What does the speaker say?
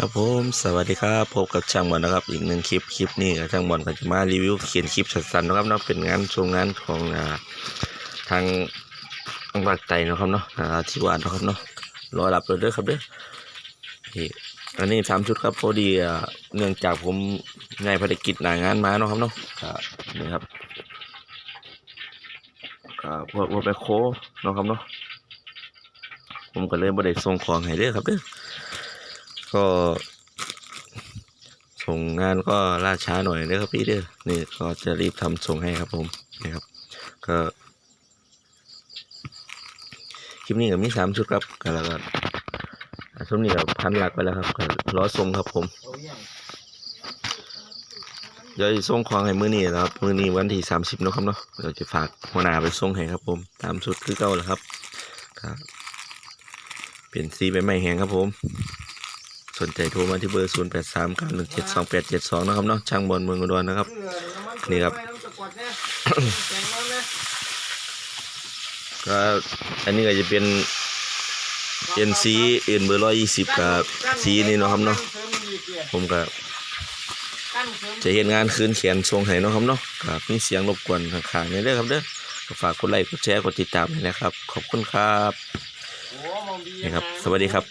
ครับผมสวัสดีครับพบกับช่างบอลนะครับ อีกหนึ่งคลิปคลิปนี้กับช่างบอลก็จะมารีวิวเขียนคลิปสั้นๆนะครับเนาะเป็นงานโชว์งานของทางทางภาคใต้เนะครับเนาะที่วาดนะครับเนาะรอรับเลยด้อครับเด้อนี่อันนี้สามชุดครับพอดีเนื่องจากผมงานภารกิจหนางานมาเนาะครับเนาะนี่ครับพวกพวกไปโคเนาะครับเนาะผมก็เลยบ่ได้ส่งของให้เด้อครับเด้อ ก็ ส่งงานก็ล่าช้าหน่อยนะครับพี่เด้อนี่ก็จะรีบทำส่งให้ครับผมนะครับ ก็คลิปนี้ก็มีสามชุดครับก็แล้วก็อ่าชุดนี้ก็พันหลักไปแล้วครับก็รอส่งครับผมเดี๋ยวจะส่งของให้มือนี้นะครับมือนี้วันที่สามสิบนะครับเนาะเดี๋ยวจะฝากหัวหน้าไปส่งให้ครับผม ตามชุดคือเก่าแหละครับครับ เปลี่ยนสีไปใหม่แหงครับผม สนใจโทรมาที่เบอร์ 0 8 3 9 1 7 2 8 7 2 นะครับเนาะช่างบอลเมืองอุดรนะครับ นี่ครับ ก็อันนี้ก็จะเป็นเป็นสีอื่นเบอร์ร้อยยี่สิบกับสีนี่เนาะครับเนาะผมก็จะเห็นงานคืนเขียนทรงให้เนาะครับเนาะครับมีเสียงรบกวนข้างๆนี่เด้อครับเด้อก็ฝากกดไลค์กดแชร์กดติดตามด้วยนะครับ ขอบคุณครับนี่ครับ สวัสดีครับ